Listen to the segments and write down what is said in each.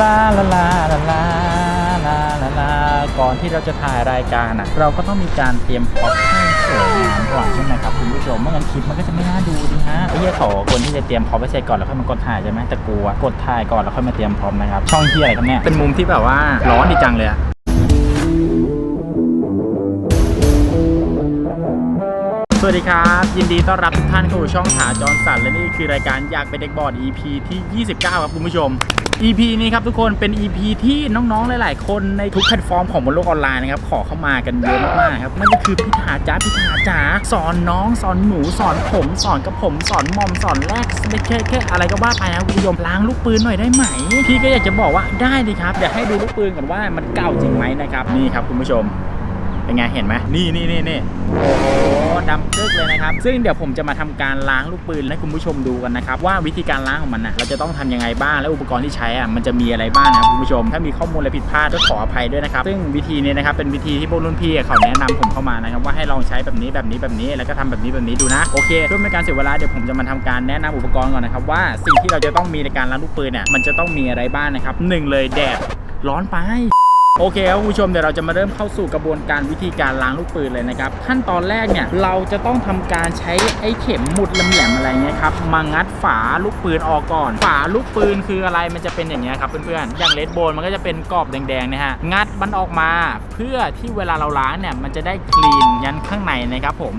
ลาลาลาลาลาลาลาลาก่อนที่เราจะถ่ายรายการอะ เราก็ต้องมีการเตรียมพร็อพให้สวยงามก่อนใช่ไหมครับคุณผู้ชมไม่งั้นคลิปมันก็จะไม่น่าดูดิฮะไอ้เหี้ยเขาคนที่จะเตรียมพร็อพไว้เสร็จก่อนแล้วค่อยมากดถ่ายใช่ไหมแต่กูอะกดถ่ายก่อนแล้วค่อยมาเตรียมพร็อพนะครับช่องเฮียอะไรครับเนี่ยเป็นมุมที่แบบว่าร้อนดีจังเลยอะสวัสดีครับ ยินดีต้อนรับทุกท่านเข้าสู่ช่องถาจรสันและนี่คือรายการอยากเป็นเด็กบอร์ด EP ที่ 29 ครับคุณผู้ชม EP นี้ครับทุกคนเป็น EP ที่น้องๆ หลาย ๆ คนในทุกแพลตฟอร์มของบนโลกออนไลน์นะครับขอเข้ามากันเยอะมากๆครับนั่นก็คือพิธาจ้าพิธาจ๋าสอนน้องสอนหนูสอนผม สอนกับผมสอนมอมสอนแรกแค่แค่อะไรก็ว่าไปนะคุณผู้ชมล้างลูกปืนหน่อยได้ไหมพี่ก็อยากจะบอกว่าได้ดีครับเดี๋ยวให้ดูลูกปืนกันว่ามันเก่าจริงไหมนะครับนี่ครับคุณผู้ชม เป็นไงเห็นไหมนี่นี่นี่นี่โอ้โหดำกึกเลยนะครับ ซึ่งเดี๋ยวผมจะมาทำการล้างลูกปืนให้คุณผู้ชมดูกันนะครับว่าวิธีการล้างของมันนะเราจะต้องทํำยังไงบ้างและอุปกรณ์ที่ใช้อะมันจะมีอะไรบ้างนะครับคุณผู้ชม ถ้ามีข้อมูลอะไรผิดพลาดก็ขออภัยด้วยนะครับซึ่งวิธีนี้นะครับเป็นวิธีที่พวกรุ่นพี่เขาแนะนำผมเข้ามานะครับว่าให้ลองใช้แบบนี้แบบนี้แบบนี้แล้วก็ทำแบบนี้แบบนี้ดูนะโอเคเพื่อไม่ให้การเสียเวลาเดี๋ยวผมจะมาทำการแนะนำอุปกรณ์ก่อนนะครับว่าสิ่งที่เราจะต้องมีในการล้างลูกปืนเนี่ยมันจะต้องมีอะไรบ้างนะครับหนึ่งเลยแดดร้อนไป โอเคครับคุณผู้ชมเดี๋ยวเราจะมาเริ่มเข้าสู่กระบวนการวิธีการล้างลูกปืนเลยนะครับ ขั้นตอนแรกเนี่ยเราจะต้องทำการใช้ไอ้เข็มหมุดลำแหลมอะไรเงี้ยครับมางัดฝาลูกปืนออกก่อน ฝาลูกปืนคืออะไรมันจะเป็นอย่างเงี้ยครับเพื่อนๆอย่างเลดโบนมันก็จะเป็นกรอบแดงๆนะฮะงัดมันออกมา เพื่อที่เวลาเราล้างเนี่ยมันจะได้คลีนยันข้างในนะครับผม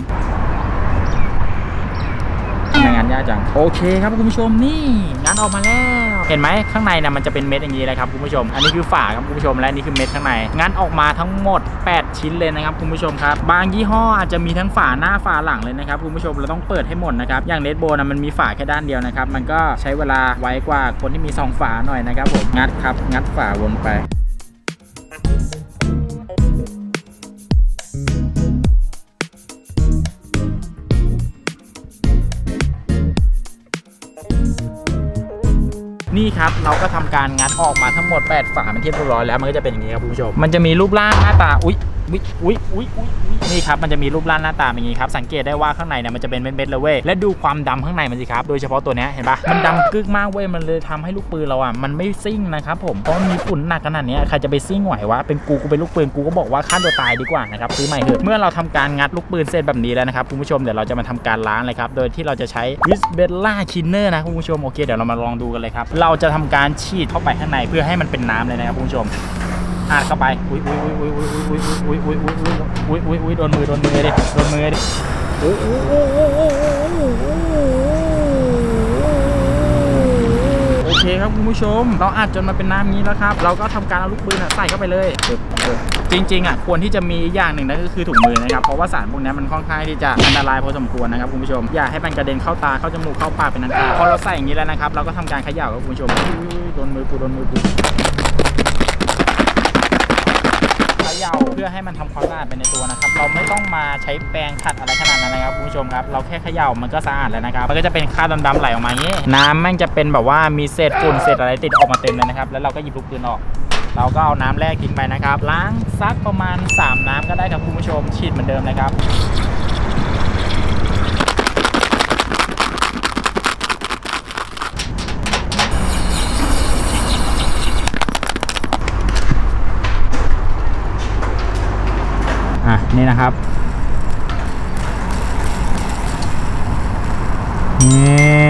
ทำไมงานยากจังโอเคครับคุณผู้ชมนี่งานออกมาแล้ว เห็นไหมข้างในนะมันจะเป็นเม็ดอย่างนี้เลยครับคุณผู้ชม อันนี้คือฝาครับคุณผู้ชมและนี่คือเม็ดข้างในงานออกมาทั้งหมด 8 ชิ้นเลยนะครับคุณผู้ชมครับบางยี่ห้ออาจจะมีทั้งฝาหน้าฝาหลังเลยนะครับคุณผู้ชมเราต้องเปิดให้หมดนะครับอย่างเลดโบนะมันมีฝาแค่ด้านเดียวนะครับมันก็ใช้เวลาไว้กว่าคนที่มีสองฝาหน่อยนะครับผมงัดครับงัดฝาวนไป นี่ครับเราก็ทำการงัดออกมาทั้งหมด 8 ฝาเป็นที่เรียบร้อยแล้วมันก็จะเป็นอย่างนี้ครับคุณผู้ชมมันจะมีรูปร่างหน้าตาอุ๊ย อุ๊ยอุ๊ยอุ๊ยอุ๊ยนี่ครับมันจะมีรูปร่างหน้าตาอย่างนี้ครับสังเกตได้ว่าข้างในเนี่ยมันจะเป็นเม็ดๆเลยเว้ยและดูความดำข้างในมันสิครับโดยเฉพาะตัวนี้เห็นปะมันดำกึกมากเว้ยมันเลยทำให้ลูกปืนเราอะมันไม่ซิ่งนะครับผมเพราะมีฝุ่นหนักขนาดนี้ใครจะไปซิ่งไหววะเป็นกูกูเป็นลูกปืนกูก็บอกว่าฆ่าตัวตายดีกว่านะครับซื้อใหม่เถอะเมื่อเราทำการงัดลูกปืนเสร็จแบบนี้แล้วนะครับคุณผู้ชมเดี๋ยวเราจะมาทำการล้างเลยครับโดยที่เราจะใช้วิสเบลล่าคินเนอร์นะคุณผู้ชมโอเคเดี๋ยวเรามาลองดูกันเลยครับเราจะทำการฉีดเข้าไปข้างในเพื่อให้มันเป็นน้ำเลยนะครับคุณผู้ชม อาดเข้าไปอุ้ยอุ้ยอุ้ยอุ้ยอุ้ยอุ้ยอุ้ยอุ้ยอุ้ยอุ้ยอุ้ยอุ้ยอุ้ยโดนมือโดนมือดิโดนมือดิโอ้โหโอเคครับคุณผู้ชม เราอัดจนมาเป็นน้ำนี้แล้วครับ เราก็ทำการเอาลูกปืนอะใส่เข้าไปเลยจริงๆอะควรที่จะมีอย่างหนึ่งนั่นก็คือถุงมือนะครับเพราะว่าสารพวกนี้มันค่อนข้างที่จะอันตรายพอสมควรนะครับคุณผู้ชมอย่าให้มันกระเด็นเข้าตาเข้าจมูกเข้าปากเป็นอันตรายพอเราใส่อย่างนี้แล้วนะครับ เราก็ทำการเขย่าครับคุณผู้ชมอุ้ยโดนมือกูโดนมือกู เข ยาเพื่อให้มันทำความสะอาดไปในตัวนะครับ เราไม่ต้องมาใช้แปรงขัดอะไรขนาดนั้นนะครับคุณผู้ชมครับ เราแค่เขย่ามันก็สะอาดแล้วนะครับ มันก็จะเป็นคราบดำๆไหลออกมาอย่างนี้ น้ำแม่งจะเป็นแบบว่ามีเศษฝุ่นเศษอะไรติดออกมาเต็มเลยนะครับ แล้วเราก็หยิบลูกปืนออก เราก็เอาน้ำแรกทิ้งไปนะครับ ล้างซักประมาณ 3 น้ำก็ได้ครับคุณผู้ชม ฉีดเหมือนเดิมนะครับ นี่นะครับนี่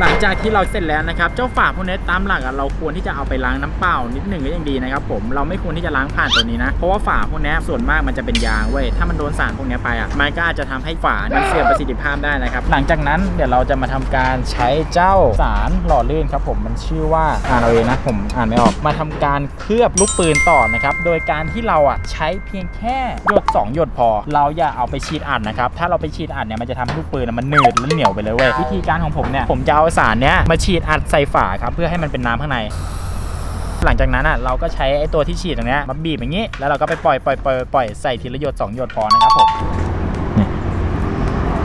หลังจากที่เราเสร็จแล้วนะครับเจ้าฝาพวกนี้ตามหลักเราควรที่จะเอาไปล้างน้ำเปล่านิดหนึ่งก็ยังดีนะครับผมเราไม่ควรที่จะล้างผ่านตัวนี้นะเพราะว่าฝาพวกนี้ส่วนมากมันจะเป็นยางเว้ยถ้ามันโดนสารพวกนี้ไปอะมันก็อาจจะทำให้ฝานั้นเสื่อมประสิทธิภาพได้นะครับ หลังจากนั้นเดี๋ยวเราจะมาทำการใช้เจ้าสารหล่อลื่นครับผมมันชื่อว่าอ่านเอาเองนะผมอ่านไม่ออกมาทำการเคลือบลูกปืนต่อนะครับโดยการที่เราอะใช้เพียงแค่หยดสองหยดพอ เราอย่าเอาไปฉีดอัดนะครับถ้าเราไปฉีดอัดเนี่ยมันจะทำให้ลูกปืนมันหนืดและเหนียวไปเลยเว้ยวิธีการของผมเนี่ยผมจะเอาสารเนี้ยมาฉีดอัดใส่ฝาครับเพื่อให้มันเป็นน้ำข้างใน หลังจากนั้นอะเราก็ใช้ไอ้ตัวที่ฉีดตรงเนี้ยมาบีบอย่างนี้ แล้วเราก็ไปปล่อยปล่อยปล่อยปล่อยใส่ทีละหยดสองหยดพอนะครับผม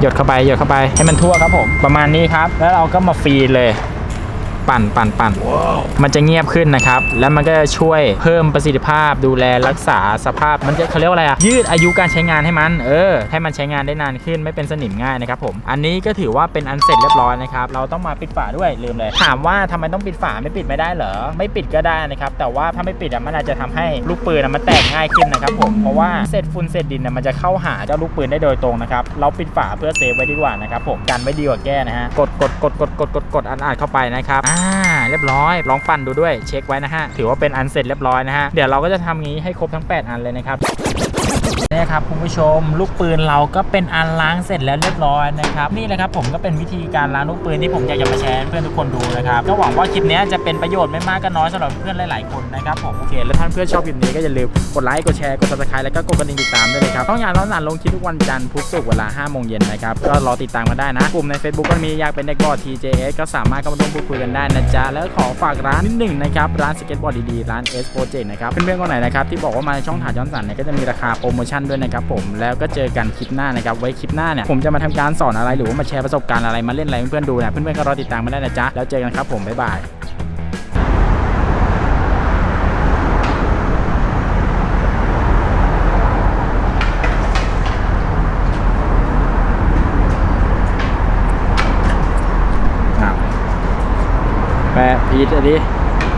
หยดเข้าไปหยดเข้าไปให้มันทั่วครับผมประมาณนี้ครับ แล้วเราก็มาฟีนเลย ปั่นปั่นปั่นมันจะเงียบขึ้นนะครับ แล้วมันก็จะช่วยเพิ่มประสิทธิภาพดูแลรักษาสภาพมันจะเขาเรียกว่าอะไรอะยืดอายุการใช้งานให้มัน เออ ให้มันใช้งานได้นานขึ้นไม่เป็นสนิมง่ายนะครับผม อันนี้ก็ถือว่าเป็นอันเสร็จเรียบร้อยนะครับ เราต้องมาปิดฝาด้วยลืมเลย ถามว่าทำไมต้องปิดฝาไม่ปิดไม่ได้เหรอ ไม่ปิดก็ได้นะครับ แต่ว่าถ้าไม่ปิดอะมันอาจจะทำให้ลูกปืนอะมันแตกง่ายขึ้นนะครับผม เพราะว่าเศษฝุ่นเศษดินอะมันจะเข้าหาเจ้าลูกปืนได้โดยตรงนะครับ เราปิดฝาเพื่อเซฟไว้ดีกว่านะครับผม กันไว้ดีกว่าแก้นะฮะ กดกดกดกดกดกดกดอันอ่านเข้าไปนะครับอ่า เรียบร้อย ลองปั่นดูด้วยเช็คไว้นะฮะ ถือว่าเป็นอันเสร็จเรียบร้อยนะฮะ เดี๋ยวเราก็จะทำงี้ให้ครบทั้ง 8 อันเลยนะครับนี่ครับคุณผู้ชมลูกปืนเราก็เป็นอันล้างเสร็จแล้วเรียบร้อยนะครับนี่แหละครับผมก็เป็นวิธีการล้างลูกปืนที่ผมอยากจะมาแชร์เพื่อนทุกคนดูนะครับก็หวังว่าคลิปนี้จะเป็นประโยชน์ไม่มากก็น้อยสำหรับเพื่อนหลายๆคนนะครับผมโอเคแล้วท่านเพื่อนชอบคลิปนี้ก็อย่าลืมกดไลค์กดแชร์กด subscribe แล้วก็กดกระดิ่งติดตามด้วยเลยครับต้องอย่างน้องนันลงคลิปทุกวันจันทร์พุธศุกร์เวลา5โมงเย็นนะครับก็รอติดตามกันได้นะกลุ่มใน Facebook ก็มีอยากเป็นเด็กบอ TJS ก็สามารถเข้ามาร่วมพูดคุยกันได้นะจ๊ะแล้วขอฝากร้านนิดหนึ่งนะครับร้านสเก็ตบอร์ดดีๆร้าน S Project นะครับเพื่อนๆคนไหนนะครับที่บอกว่ามาในช่องถ่ายย้อนสันเนี่ยก็จะมีราคาโปรโมชั่นด้วยนะครับผมแล้วก็เจอกันคลิปหน้านะครับไว้คลิปหน้าเนี่ยผมจะมาทำการสอนอะไรหรือว่ามาแชร์ประสบการณ์อะไรมาเล่นอะไรเพื่อนๆดูนะเพื่อนๆก็รอติดตามมาได้นะจ๊ะแล้วเจอกันครับผมบ๊ายบาย พีทอันนี้